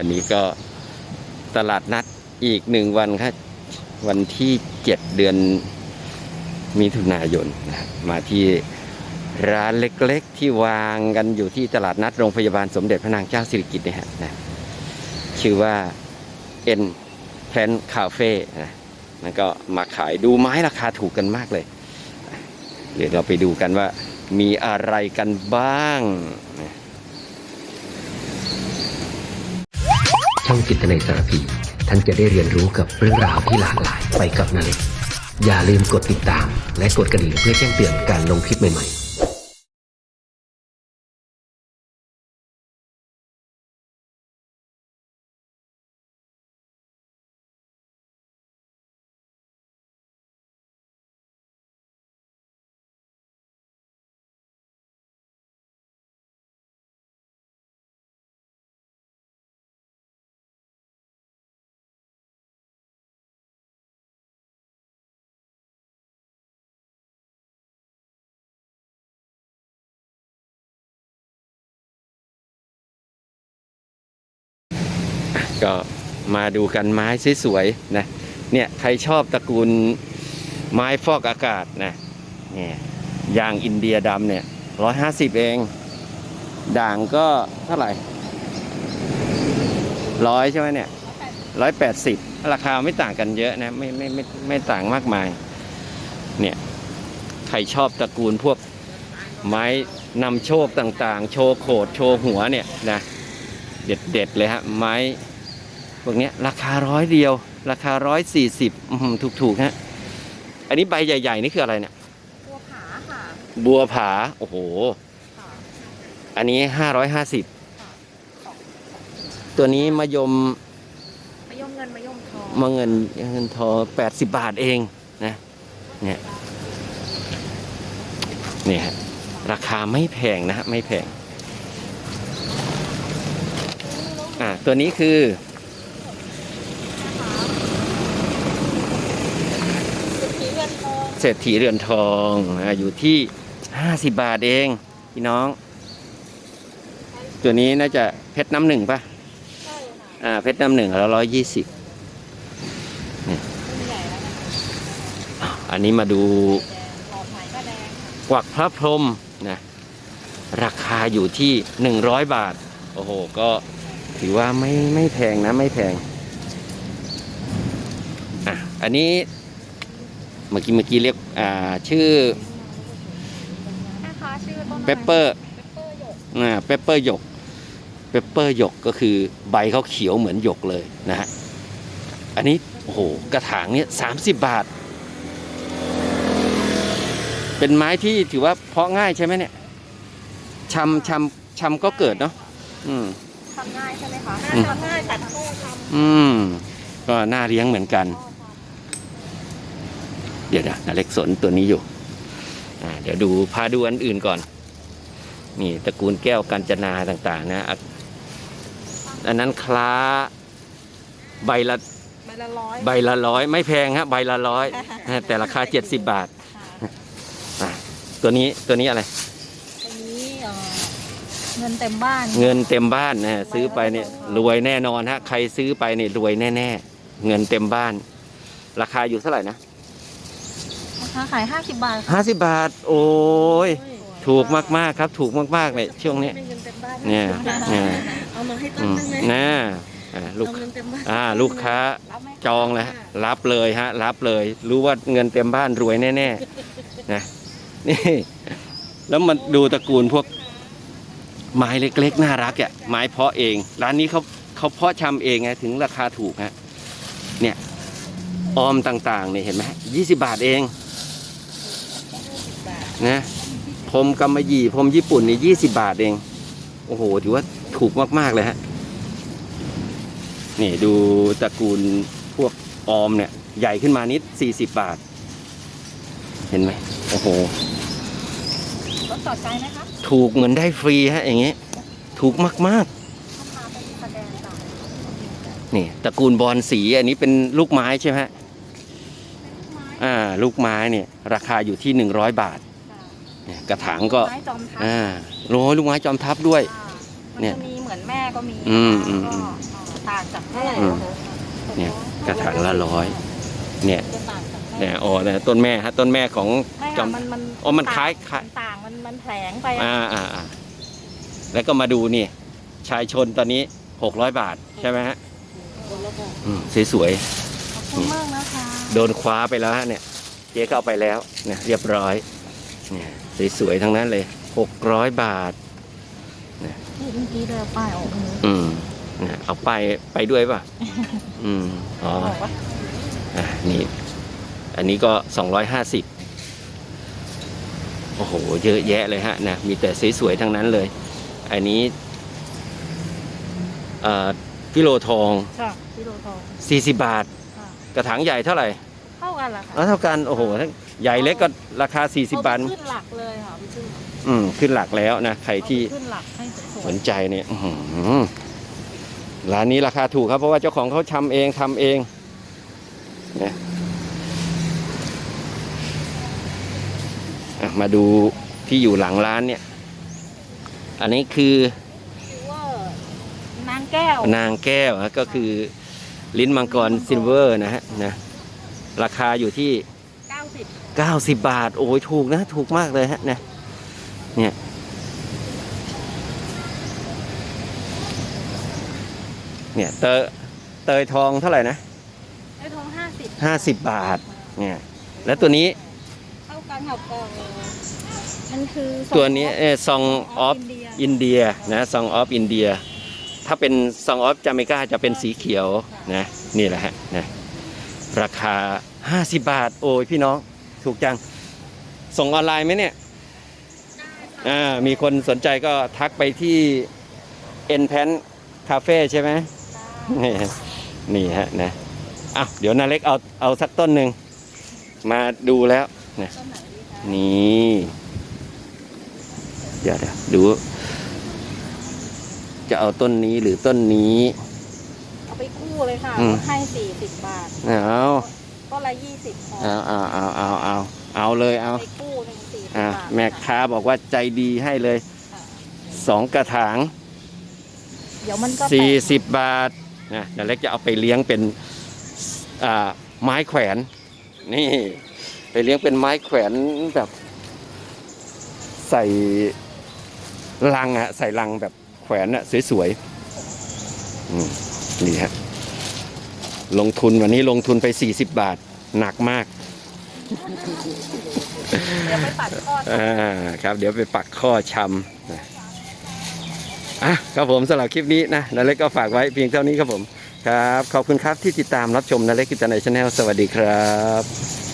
วันนี้ก็ตลาดนัดอีกหนึ่งวันครับ วันที่เจ็ดเดือนมิถุนายนนะมาที่ร้านเล็กๆ ที่วางกันอยู่ที่ตลาดนัดโรงพยาบาลสมเด็จพระนางเจ้าสิริกิติ์เนี่ยฮะนะชื่อว่าเอ็นแพนคาเฟ่นะมันก็มาขายดูไม้ราคาถูกกันมากเลย เดี๋ยวเราไปดูกันว่ามีอะไรกันบ้างนะ ช่องจิตในสารพีท่านจะได้เรียนรู้กับเรื่องราวที่หลากหลายไปกับนาเล็กอย่าลืมกดติดตาม และกดกระดิ่งเพื่อแจ้งเตือนการลงคลิปใหม่ๆ ก็มาดูกันไม้สวยๆนะเนี่ยใครชอบตระกูลไม้ฟอกอากาศนะเนี่ยยางอินเดียดำเนี่ยร้อยห้าสิบเอง ด่างก็เท่าไหร่ร้อยใช่ไหมเนี่ยร้อยแปดสิบราคาไม่ต่างกันเยอะนะไม่ไม่ไม่ไม่ต่างมากมาย เนี่ยใครชอบตระกูลพวกไม้นำโชคต่างๆ โชว์โขดโชว์หัวเนี่ยนะเด็ดๆเลยฮะไม้ พวกเนี้ยราคาร้อยเดียว ราคาร้อยสี่สิบถูกๆฮะอันนี้ใบใหญ่ ๆ นี่คืออะไรเนี่ย บัวผาค่ะ บัวผา โอ้โหค่ะอันนี้ห้าร้อยห้าสิบตัวนี้มะยมมะยมเงินมะยมทองมะเงินเงินทอแปดสิบบาทเองนะเนี่ยเนี่ยฮะราคาไม่แพงนะฮะไม่แพง อ่าตัวนี้คือ เงินทองเศรษฐีเรือนทองอ่าอยู่ที่ 50 บาทเองพี่น้อง ตัวนี้น่าจะเพชรน้ำหนึ่งปะใช่ค่ะอ่าเพชรน้ำหนึ่งแล้วร้อยยี่สิบต้นใหญ่แล้วนะคะอันนี้มาดูแดงหลอดไหมก็แดงค่ะกวักพระพรหมนะราคาอยู่ที่ 100 บาท โอ้โห ก็ถือว่าไม่ไม่แพงนะ ไม่แพง อะ อันนี้ เมื่อกี้เมื่อกี้เรียกอ่าชื่อแม่ค้าชื่อต้นเปปเปอร์เปปเปอร์หยกอ่าเปปเปอร์หยกเปปเปอร์หยกก็คือใบเขาเขียวเหมือนหยกเลยนะฮะอันนี้โอ้โหกระถางเนี้ยสามสิบบาท เป็นไม้ที่ถือว่าเพาะง่ายใช่ไหมเนี่ยชำชำชำก็เกิดเนาะอืมทำง่ายใช่ไหมคะอืมทำง่ายตัดคู่ทำอืมก็น่าเลี้ยงเหมือนกัน เดี๋ยวนะนาเล็กสนตัวนี้อยู่อ่าเดี๋ยวดูพาดูอันอื่นก่อน นี่ตระกูลแก้วกัญจนาต่าง ๆ นะอะอันนั้นคล้าใบละใบละร้อยใบละร้อยไม่แพงฮะใบละร้อยนะแต่ราคาเจ็ดสิบบาทค่ะอะตัวนี้ตัวนี้อะไรอันนี้เอ่อเงินเต็มบ้าน เงินเต็มบ้านนะซื้อไปเนี่ยรวยแน่นอนฮะใครซื้อไปเนี่ยรวยแน่ ๆ เงินเต็มบ้าน ราคาอยู่เท่าไหร่นะรา คาขายห้าสิบบาทห้าสิบบาท โอ้ย ถูกมากๆครับ ถูกมากๆเลยช่วงนี้ เงินเต็มบ้านเนี่ยเนี่ย เอามาให้ต้อืนมนึงเลยนะอ่าลูกเอาเงินเต็มบ้านอ่าลูกค้ารับไหมคะจองแล้วฮะรับเลยฮะ รับเลย รู้ว่าเงินเต็มบ้านรวยแน่ๆนะนี่ แล้วมันดูตระกูลพวก ไม้เล็กๆ น่ารักอะไม้เพาะเอง ร้านนี้เขาเขาเพาะชำเองไงถึงราคาถูกฮะเนี่ยออมต่างๆเนี่ยเห็นไหมยี่สิบาทเอง นะพรมกำมะหยี่พรมญี่ปุ่นนี่ยี่สิบาทเอง โอ้โห ถือว่าถูกมาก ๆ เลยฮะ นี่ดูตระกูลพวกออมเนี่ย ใหญ่ขึ้นมานิด40บาท เห็นไหมโอ้โหรถต่อใจไหมคะ ถูกเหมือนได้ฟรีฮะ อย่างเงี้ยถูกมากถ้าพาไปแสดงต่อๆนี่ตระกูลบอลสีอันนี้เป็นลูกไม้ใช่ไหมฮะ อ่า ลูกไม้เนี่ย ราคาอยู่ที่100บาท เนี่ยกระถางก็ไม้จอมทัพอ่าโรยลูกไม้จอมทัพด้วยค่ะมันเนี่ยจะมีเหมือนแม่ก็มีอืมแล้วก็อืมเอ่อต่างจากเท่าไหร่อืมโอ้โหเนี่ยกระถางละร้อยเนี่ยจะต่างจากเท่าไหร่เนี่ยอ๋อเนี่ยต้นแม่ฮะต้นแม่ของ ไม่จอค่ะมมันมันอ๋อมันคล้ายคล้ายมันต่างมันมันแผลงไปอะอ่าอ่าอ่าแล้วก็มาดูนี่ชายชนตอนนี้หกร้อยบาทใช่ไหมฮะคนละแบบอืมสวยขอบคุณมากนะคะๆโดนคว้าไปแล้วฮะเนี่ย เจ๊ก็เอาไปแล้วเนี่ยเรียบร้อยเนี่ย สวยๆทั้งนั้นเลยหกร้อยบาทนี่เมื่อกี้เดินป้ายออกมืออืมเนี่ยเอาไปไปด้วยป่ะ อืม อ๋อบอกว่าอะนี่ อันนี้ก็สองร้อยห้าสิบโอ้โห เยอะแยะเลยฮะนะ มีแต่สวยๆทั้งนั้นเลย อันนี้เอ่อฟิโลทอง ค่ะพี่โรทอง 40 บาทค่ะกระถางใหญ่เท่าไหร่ เท่ากันเหรอคะอ๋อเท่ากันโอ้โหทั้งใหญ่เล็กก็ราคา 40 บาท เอไปขึ้นหลักเลยค่ะพี่ชื่ออืมขึ้นหลักแล้วนะใครที่เอาไปขึ้นหลักให้สสวยนใจเนี่ยอื้อหือร้านนี้ราคาถูกครับ เพราะว่าเจ้าของเขาทำเองทำเองเนี่ยอะมาดูที่อยู่หลังร้านเนี่ย อันนี้คือ ๆซิลเวอร์นางแก้วนางแก้วฮะก็คือลิ้นมังกรซิลเวอร์นะฮะนะ ราคาอยู่ที่ 90 90 บาท โอ้ยถูกนะ ถูกมากเลยฮะเนี่ยเนี่ยเนี่ยเตยเตยทองเท่าไหร่นะไอ้ทอง50 50 บาทเนี่ยแล้วตัวนี้เท่ากันกับกล่องมันคือสองตัวนี้เอซองออฟอินเดียอินเดียนะซองออฟอินเดียถ้าเป็นซองออฟจาเมกาจะเป็นสีเขียวนะนี่แหละฮะนะ ราคา 50 บาท โอ้ยพี่น้องถูกจัง ส่งออนไลน์ไหมเนี่ยอ่ามีคนสนใจก็ทักไปที่ e n p a n Cafe ใช่ไหมนี่นี่ฮะนะอะเดี๋ยวนาเล็กเอาเอาสักต้นหนึ่ง มาดูแล้วนะต้นไหนดีคะนี่เดี๋ยวเดี๋ยวดู จะเอาต้นนี้หรือต้นนี้เอาไป คู่เลยค่ะ อืม ให้40บาท เอาก็ละ20พอเอาเอาเอาเอาเอาเอาเลยเอาไปคู่หนึ่ง40อะบาทแม่ค้าบอกว่าใจดีให้เลยสองกระถาง เดี๋ยวมันก็แตกสี่สิบบาทนะนาเล็กจะเอาไปเลี้ยงเป็นอ่าไม้แขวน นี่ ไปเลี้ยงเป็นไม้แขวนแบบ ใส่ลังอะใส่ลังแบบแขวนอะสวยๆอืมนี่ฮะ ลงทุนวันนี้ลงทุนไป 40 บาทหนักมากเดี๋ยวไปปัดทอดอ่าครับ เดี๋ยวไปปักข้อชำนะอะครับผมสำหรับคลิปนี้นะนาเล็กก็ฝากไว้เพียงเท่านี้ครับผม ครับ ขอบคุณครับที่ติดตามรับชมนาเล็กกิจในชาแนลสวัสดีครับ